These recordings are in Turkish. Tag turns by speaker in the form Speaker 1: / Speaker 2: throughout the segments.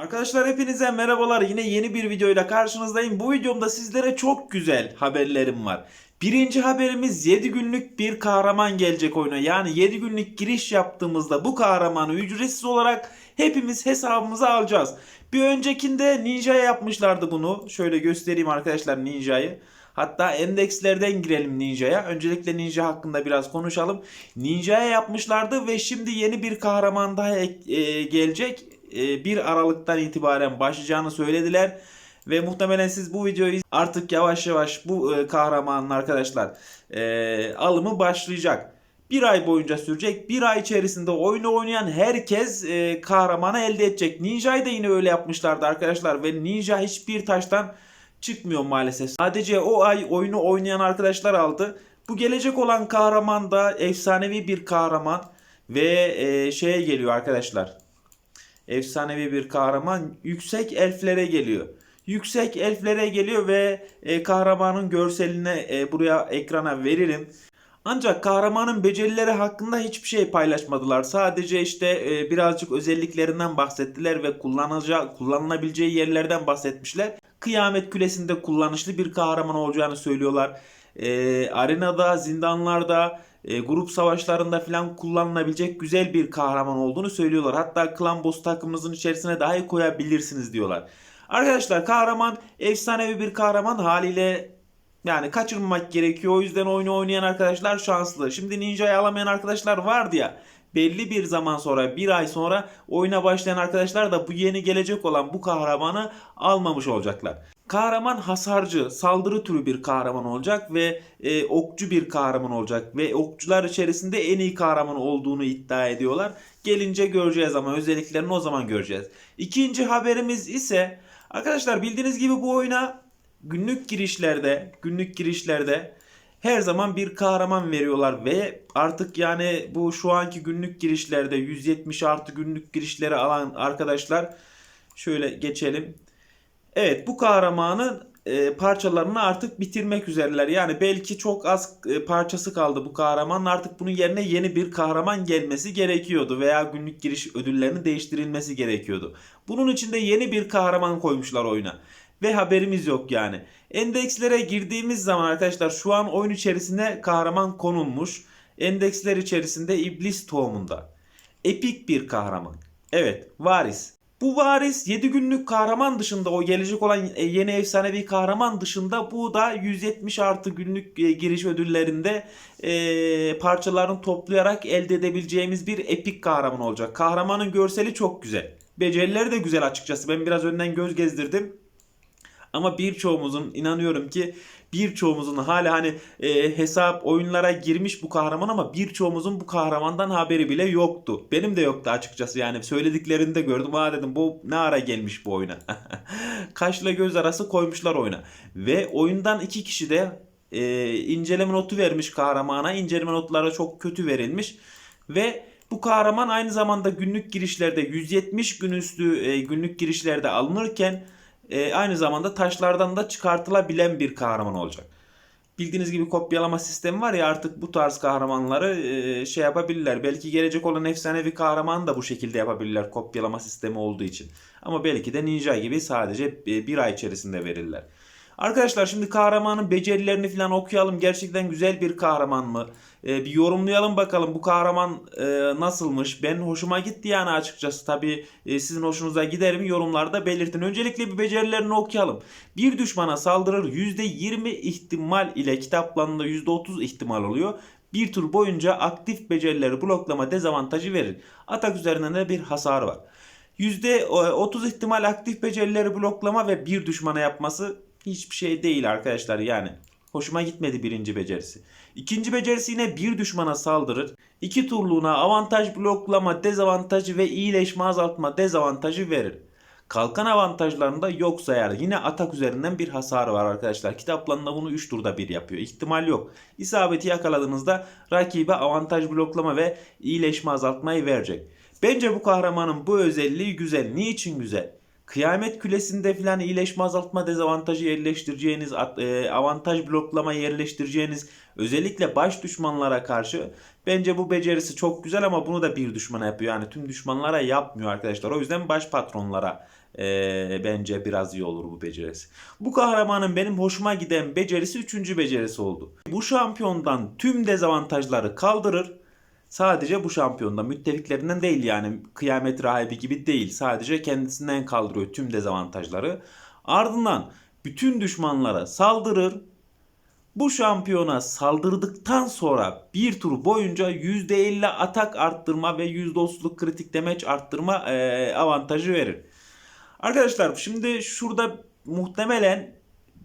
Speaker 1: Arkadaşlar hepinize merhabalar. Yine yeni bir videoyla karşınızdayım. Bu videomda sizlere çok güzel haberlerim var. Birinci haberimiz 7 günlük bir kahraman gelecek oyuna. Yani 7 günlük giriş yaptığımızda bu kahramanı ücretsiz olarak hepimiz hesabımıza alacağız. Bir öncekinde Ninja'ya yapmışlardı bunu. Şöyle göstereyim arkadaşlar Ninja'yı. Hatta endekslerden girelim Ninja'ya. Öncelikle Ninja hakkında biraz konuşalım. Ninja'ya yapmışlardı ve şimdi yeni bir kahraman daha e, gelecek. E, 1 Aralık'tan itibaren başlayacağını söylediler. Ve muhtemelen siz bu videoyu artık yavaş yavaş bu e, kahramanın arkadaşlar e, alımı başlayacak. Bir ay boyunca sürecek. Bir ay içerisinde oyunu oynayan herkes e, kahramanı elde edecek. Ninja'yı da yine öyle yapmışlardı arkadaşlar. Ve Ninja hiçbir taştan çıkmıyor maalesef. Sadece o ay oyunu oynayan arkadaşlar aldı. Bu gelecek olan kahraman da efsanevi bir kahraman. Ve e, şeye geliyor arkadaşlar. Efsanevi bir kahraman yüksek elflere geliyor. Yüksek elflere geliyor ve e, kahramanın görseline e, buraya ekrana veririm. Ancak kahramanın becerileri hakkında hiçbir şey paylaşmadılar. Sadece işte e, birazcık özelliklerinden bahsettiler ve kullanılacağı, kullanılabileceği yerlerden bahsetmişler. Kıyamet Kulesi'nde kullanışlı bir kahraman olacağını söylüyorlar. E, arenada, zindanlarda, e, grup savaşlarında falan kullanılabilecek güzel bir kahraman olduğunu söylüyorlar. Hatta klan boss takımınızın içerisine dahi koyabilirsiniz diyorlar. Arkadaşlar kahraman efsanevi bir kahraman haliyle yani kaçırmamak gerekiyor. O yüzden oyunu oynayan arkadaşlar şanslı. Şimdi Ninja'yı alamayan arkadaşlar vardı ya. Belli bir zaman sonra bir ay sonra oyuna başlayan arkadaşlar da bu yeni gelecek olan bu kahramanı almamış olacaklar. Kahraman hasarcı, saldırı türü bir kahraman olacak ve e, okçu bir kahraman olacak ve okçular içerisinde en iyi kahraman olduğunu iddia ediyorlar. Gelince göreceğiz ama özelliklerini o zaman göreceğiz. İkinci haberimiz ise arkadaşlar bildiğiniz gibi bu oyuna günlük girişlerde, günlük girişlerde her zaman bir kahraman veriyorlar ve artık yani bu şu anki günlük girişlerde 170 artı günlük girişleri alan arkadaşlar şöyle geçelim. Evet bu kahramanın e, parçalarını artık bitirmek üzereler. Yani belki çok az e, parçası kaldı bu kahramanın. Artık bunun yerine yeni bir kahraman gelmesi gerekiyordu veya günlük giriş ödüllerinin değiştirilmesi gerekiyordu. Bunun için de yeni bir kahraman koymuşlar oyuna. Ve haberimiz yok yani. Endekslere girdiğimiz zaman arkadaşlar şu an oyun içerisinde kahraman konulmuş. Endeksler içerisinde iblis tohumunda. Epik bir kahraman. Evet varis. Bu varis 7 günlük kahraman dışında o gelecek olan e, yeni efsanevi kahraman dışında bu da 170 artı günlük e, giriş ödüllerinde e, parçalarını toplayarak elde edebileceğimiz bir epik kahraman olacak. Kahramanın görseli çok güzel. Becerileri de güzel açıkçası. Ben biraz önden göz gezdirdim. Ama birçoğumuzun inanıyorum ki birçoğumuzun hala hani e, hesap oyunlara girmiş bu kahraman ama birçoğumuzun bu kahramandan haberi bile yoktu. Benim de yoktu açıkçası yani söylediklerini de gördüm. Aa dedim bu ne ara gelmiş bu oyuna. Kaşla göz arası koymuşlar oyuna. Ve oyundan iki kişi de e, inceleme notu vermiş kahramana. İnceleme notları çok kötü verilmiş. Ve bu kahraman aynı zamanda günlük girişlerde 170 gün üstü e, günlük girişlerde alınırken e, aynı zamanda taşlardan da çıkartılabilen bir kahraman olacak. Bildiğiniz gibi kopyalama sistemi var ya artık bu tarz kahramanları e, şey yapabilirler. Belki gelecek olan efsanevi kahramanı da bu şekilde yapabilirler kopyalama sistemi olduğu için. Ama belki de ninja gibi sadece e, bir ay içerisinde verirler. Arkadaşlar şimdi kahramanın becerilerini falan okuyalım. Gerçekten güzel bir kahraman mı? Ee, bir yorumlayalım bakalım bu kahraman e, nasılmış? Ben hoşuma gitti yani açıkçası. Tabi e, sizin hoşunuza gider mi yorumlarda belirtin. Öncelikle bir becerilerini okuyalım. Bir düşmana saldırır %20 ihtimal ile kitaplarında %30 ihtimal oluyor. Bir tur boyunca aktif becerileri bloklama dezavantajı verir. Atak üzerinden de bir hasar var. %30 ihtimal aktif becerileri bloklama ve bir düşmana yapması hiçbir şey değil arkadaşlar yani. Hoşuma gitmedi birinci becerisi. İkinci becerisi yine bir düşmana saldırır. İki turluğuna avantaj bloklama dezavantajı ve iyileşme azaltma dezavantajı verir. Kalkan avantajlarında yok sayar. Yine atak üzerinden bir hasar var arkadaşlar. Kitaplarında bunu 3 turda bir yapıyor. İhtimal yok. İsabeti yakaladığınızda rakibe avantaj bloklama ve iyileşme azaltmayı verecek. Bence bu kahramanın bu özelliği güzel. Niçin güzel? Kıyamet Kulesi'nde filan iyileşme azaltma dezavantajı yerleştireceğiniz, e, avantaj bloklama yerleştireceğiniz özellikle baş düşmanlara karşı bence bu becerisi çok güzel ama bunu da bir düşmana yapıyor. Yani tüm düşmanlara yapmıyor arkadaşlar. O yüzden baş patronlara e, bence biraz iyi olur bu becerisi. Bu kahramanın benim hoşuma giden becerisi 3. becerisi oldu. Bu şampiyondan tüm dezavantajları kaldırır. Sadece bu şampiyonda müttefiklerinden değil yani kıyamet rahibi gibi değil. Sadece kendisinden kaldırıyor tüm dezavantajları. Ardından bütün düşmanlara saldırır. Bu şampiyona saldırdıktan sonra bir tur boyunca %50 atak arttırma ve %30'luk kritik demeç arttırma avantajı verir. Arkadaşlar şimdi şurada muhtemelen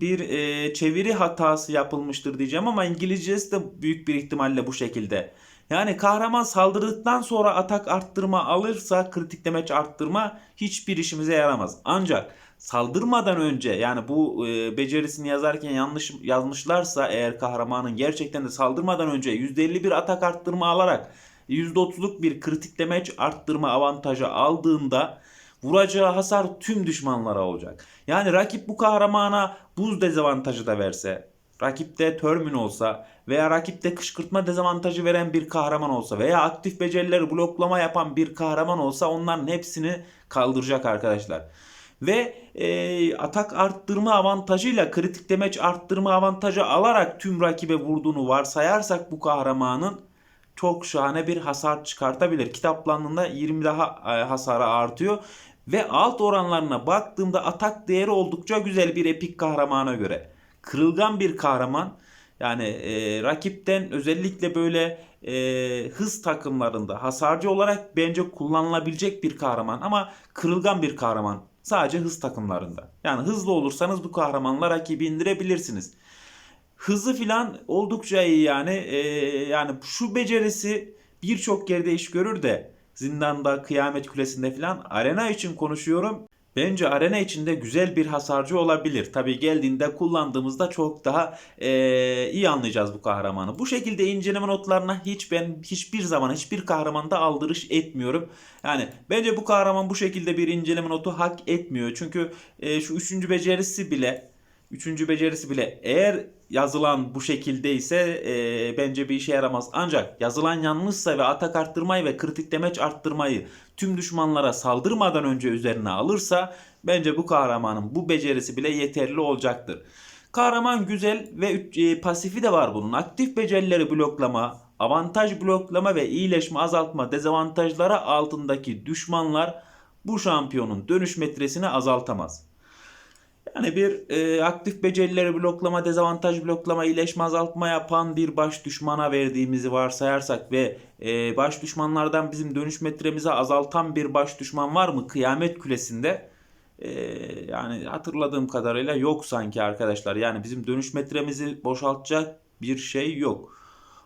Speaker 1: bir e, çeviri hatası yapılmıştır diyeceğim ama İngilizcesi de büyük bir ihtimalle bu şekilde. Yani kahraman saldırdıktan sonra atak arttırma alırsa kritik demeç arttırma hiçbir işimize yaramaz. Ancak saldırmadan önce yani bu e, becerisini yazarken yanlış yazmışlarsa eğer kahramanın gerçekten de saldırmadan önce %51 atak arttırma alarak %30'luk bir kritik demeç arttırma avantajı aldığında vuracağı hasar tüm düşmanlara olacak. Yani rakip bu kahramana buz dezavantajı da verse, rakipte törmün olsa veya rakipte kışkırtma dezavantajı veren bir kahraman olsa veya aktif becerileri bloklama yapan bir kahraman olsa onların hepsini kaldıracak arkadaşlar. Ve e, atak arttırma avantajıyla kritik demeç arttırma avantajı alarak tüm rakibe vurduğunu varsayarsak bu kahramanın çok şahane bir hasar çıkartabilir. Kitaplandığında 20 daha e, hasarı artıyor. Ve alt oranlarına baktığımda atak değeri oldukça güzel bir epik kahramana göre. Kırılgan bir kahraman. Yani e, rakipten özellikle böyle e, hız takımlarında hasarcı olarak bence kullanılabilecek bir kahraman. Ama kırılgan bir kahraman. Sadece hız takımlarında. Yani hızlı olursanız bu kahramanla rakibi indirebilirsiniz. Hızı filan oldukça iyi yani. E, yani şu becerisi birçok yerde iş görür de zindanda, kıyamet kulesinde filan arena için konuşuyorum. Bence arena içinde güzel bir hasarcı olabilir. Tabi geldiğinde kullandığımızda çok daha eee, iyi anlayacağız bu kahramanı. Bu şekilde inceleme notlarına hiç ben hiçbir zaman hiçbir kahramanda aldırış etmiyorum. Yani bence bu kahraman bu şekilde bir inceleme notu hak etmiyor. Çünkü eee, şu üçüncü becerisi bile Üçüncü becerisi bile eğer yazılan bu şekilde ise e, bence bir işe yaramaz. Ancak yazılan yanlışsa ve atak arttırmayı ve kritik demeç arttırmayı tüm düşmanlara saldırmadan önce üzerine alırsa bence bu kahramanın bu becerisi bile yeterli olacaktır. Kahraman güzel ve e, pasifi de var bunun. Aktif becerileri bloklama, avantaj bloklama ve iyileşme azaltma dezavantajları altındaki düşmanlar bu şampiyonun dönüş metresini azaltamaz. Yani bir e, aktif becerileri bloklama, dezavantaj bloklama, iyileşme azaltma yapan bir baş düşmana verdiğimizi varsayarsak ve e, baş düşmanlardan bizim dönüş metremizi azaltan bir baş düşman var mı kıyamet kulesinde? E, yani hatırladığım kadarıyla yok sanki arkadaşlar. Yani bizim dönüş metremizi boşaltacak bir şey yok.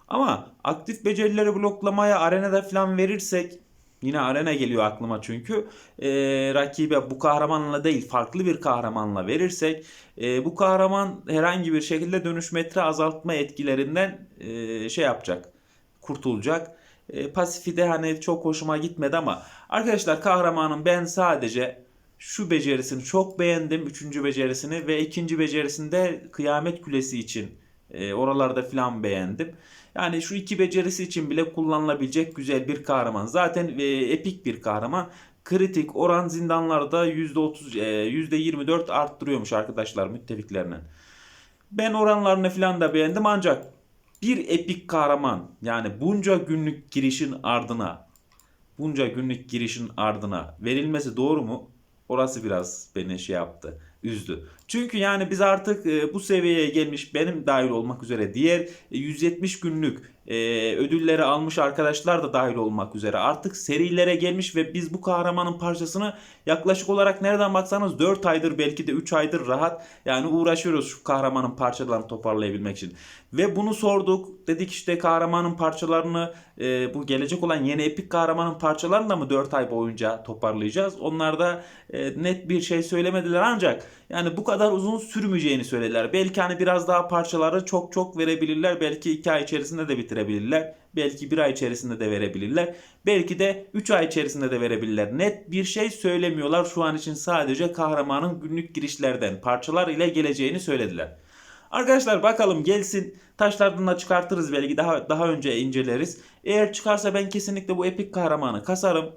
Speaker 1: Ama aktif becerileri bloklamaya arenada falan verirsek Yine arena geliyor aklıma çünkü. Ee, rakibe bu kahramanla değil farklı bir kahramanla verirsek e, bu kahraman herhangi bir şekilde dönüş metre azaltma etkilerinden e, şey yapacak. Kurtulacak. E, pasifi hani çok hoşuma gitmedi ama arkadaşlar kahramanın ben sadece şu becerisini çok beğendim. Üçüncü becerisini ve ikinci becerisinde kıyamet kulesi için e, oralarda falan beğendim. Yani şu iki becerisi için bile kullanılabilecek güzel bir kahraman. Zaten e, epik bir kahraman. Kritik oran zindanlarda %30 e, %24 arttırıyormuş arkadaşlar müttefiklerinin. Ben oranlarını falan da beğendim ancak bir epik kahraman yani bunca günlük girişin ardına bunca günlük girişin ardına verilmesi doğru mu? Orası biraz beni şey yaptı, üzdü. Çünkü yani biz artık e, bu seviyeye gelmiş benim dahil olmak üzere diğer e, 170 günlük e, ödülleri almış arkadaşlar da dahil olmak üzere artık serilere gelmiş ve biz bu kahramanın parçasını yaklaşık olarak nereden baksanız 4 aydır belki de 3 aydır rahat yani uğraşıyoruz şu kahramanın parçalarını toparlayabilmek için. Ve bunu sorduk. Dedik işte kahramanın parçalarını e, bu gelecek olan yeni epik kahramanın parçalarını da mı 4 ay boyunca toparlayacağız? Onlar da e, net bir şey söylemediler ancak yani bu kadar uzun sürmeyeceğini söylediler. Belki hani biraz daha parçaları çok çok verebilirler. Belki 2 ay içerisinde de bitirebilirler. Belki 1 ay içerisinde de verebilirler. Belki de 3 ay içerisinde de verebilirler. Net bir şey söylemiyorlar. Şu an için sadece kahramanın günlük girişlerden parçalar ile geleceğini söylediler. Arkadaşlar bakalım gelsin taşlardan da çıkartırız belki daha daha önce inceleriz. Eğer çıkarsa ben kesinlikle bu epik kahramanı kasarım.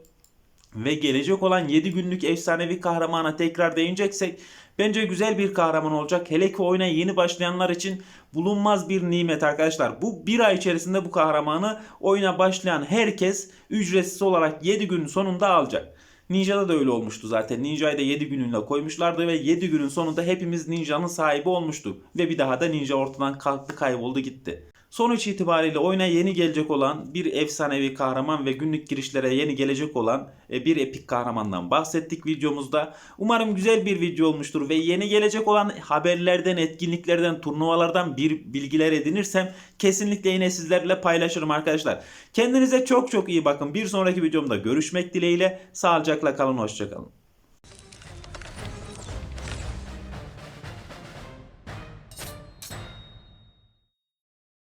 Speaker 1: ve gelecek olan 7 günlük efsanevi kahramana tekrar değineceksek bence güzel bir kahraman olacak. Hele ki oyuna yeni başlayanlar için bulunmaz bir nimet arkadaşlar. Bu bir ay içerisinde bu kahramanı oyuna başlayan herkes ücretsiz olarak 7 günün sonunda alacak. Ninja'da da öyle olmuştu zaten. Ninja'yı da 7 günüyle koymuşlardı ve 7 günün sonunda hepimiz Ninja'nın sahibi olmuştuk. Ve bir daha da Ninja ortadan kalktı kayboldu gitti. Sonuç itibariyle oyuna yeni gelecek olan bir efsanevi kahraman ve günlük girişlere yeni gelecek olan e, bir epik kahramandan bahsettik videomuzda. Umarım güzel bir video olmuştur ve yeni gelecek olan haberlerden, etkinliklerden, turnuvalardan bir bilgiler edinirsem kesinlikle yine sizlerle paylaşırım arkadaşlar. Kendinize çok çok iyi bakın. Bir sonraki videomda görüşmek dileğiyle. Sağlıcakla kalın, hoşçakalın.